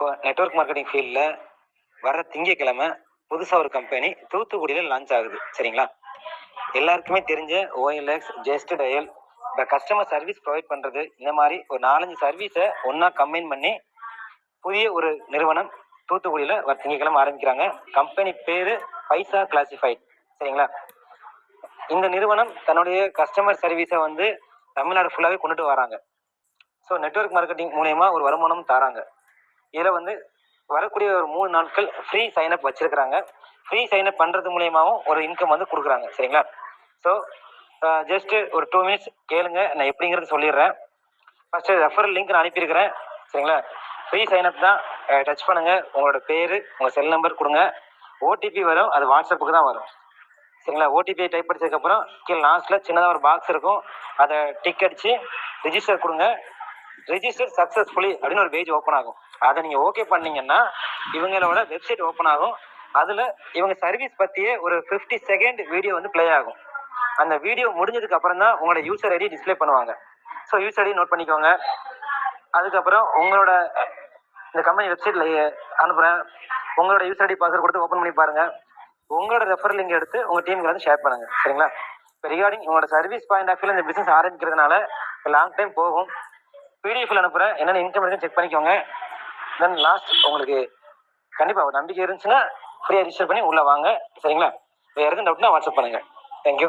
இப்போ network marketing ஃபீல்டில் வர திங்கக்கிழமை புதுசாக ஒரு கம்பெனி தூத்துக்குடியில் லான்ச் ஆகுது. சரிங்களா? எல்லாருக்குமே தெரிஞ்ச ஓஎல்எக்ஸ் ஜெஸ்ட் டயல் இப்போ கஸ்டமர் சர்வீஸ் ப்ரொவைட் பண்ணுறது இந்த மாதிரி ஒரு நாலஞ்சு சர்வீஸை ஒன்றா கம்பைன் பண்ணி புதிய ஒரு நிறுவனம் தூத்துக்குடியில் வர திங்கக்கிழமை ஆரம்பிக்கிறாங்க. கம்பெனி பேர் பைசா கிளாசிஃபைட் சரிங்களா? இந்த நிறுவனம் தன்னுடைய கஸ்டமர் சர்வீஸை வந்து தமிழ்நாடு ஃபுல்லாகவே கொண்டுட்டு வராங்க. ஸோ நெட்வொர்க் மார்க்கெட்டிங் மூலயமா ஒரு வருமானம் தராங்க. இதில் வந்து வரக்கூடிய ஒரு மூணு நாட்கள் ஃப்ரீ சைனப் வச்சுருக்குறாங்க. ஃப்ரீ சைனப் பண்ணுறது மூலியமாகவும் ஒரு இன்கம் வந்து கொடுக்குறாங்க. சரிங்களா? ஸோ ஜஸ்ட்டு ஒரு டூ மினிட்ஸ் கேளுங்க. நான் எப்படிங்கிறது சொல்லிடுறேன். ஃபஸ்ட்டு ரெஃபரல் லிங்க் நான் அனுப்பியிருக்கிறேன். சரிங்களா? ஃப்ரீ சைனப் தான் டச் பண்ணுங்கள் உங்களோட பேர் உங்கள் செல் நம்பர் கொடுங்க. ஓடிபி வரும். அது வாட்ஸ்அப்புக்கு தான் வரும். சரிங்களா? ஓடிபி டைப் அடிச்சதுக்கப்புறம் கீழே லாஸ்ட்டில் சின்னதாக ஒரு பாக்ஸ் இருக்கும். அதை டிக் அடித்து ரிஜிஸ்டர் கொடுங்க. ரிஜிஸ்டர் சக்ஸஸ்ஃபுல்லி அப்படின்னு ஒரு பேஜ் ஓப்பன் ஆகும். அதை நீங்கள் ஓகே பண்ணீங்கன்னா இவங்களோட வெப்சைட் ஓப்பன் ஆகும். அதில் இவங்க சர்வீஸ் பற்றியே ஒரு ஃபிஃப்டி செகண்ட் வீடியோ வந்து ப்ளே ஆகும். அந்த வீடியோ முடிஞ்சதுக்கு அப்புறம் தான் உங்களோட யூசர் ஐடி டிஸ்ப்ளே பண்ணுவாங்க. ஸோ யூசர் ஐடி நோட் பண்ணிக்கோங்க. அதுக்கப்புறம் உங்களோட இந்த கம்பெனி வெப்சைட்ல அனுப்புகிறேன் உங்களோட யூசர் ஐடி பாஸ்வேர்ட் கொடுத்து ஓப்பன் பண்ணி பாருங்க. உங்களோட ரெஃபர் லிங்க் எடுத்து உங்க டீமுக்கு வந்து ஷேர் பண்ணுங்க. சரிங்களா? இப்போ ரிகார்டிங் உங்களோட சர்வீஸ் பாயிண்ட் ஆஃப் வியூல இந்த பிசினஸ் ஆரம்பிக்கிறதுனால லாங் டைம் போகும். பிடிஎஃப்ல அனுப்புறேன். என்னென்ன இன்கம் இருக்குன்னு செக் பண்ணிக்கோங்க. தென் லாஸ்ட் உங்களுக்கு கண்டிப்பாக ஒரு நம்பிக்கை இருந்துச்சுன்னா ஃப்ரீயாக ரிஜிஸ்டர் பண்ணி உள்ளே வாங்க. சரிங்களா? வேறு எதுவும் டவுட்னா வாட்ஸ்அப் பண்ணுங்க. தேங்க்யூ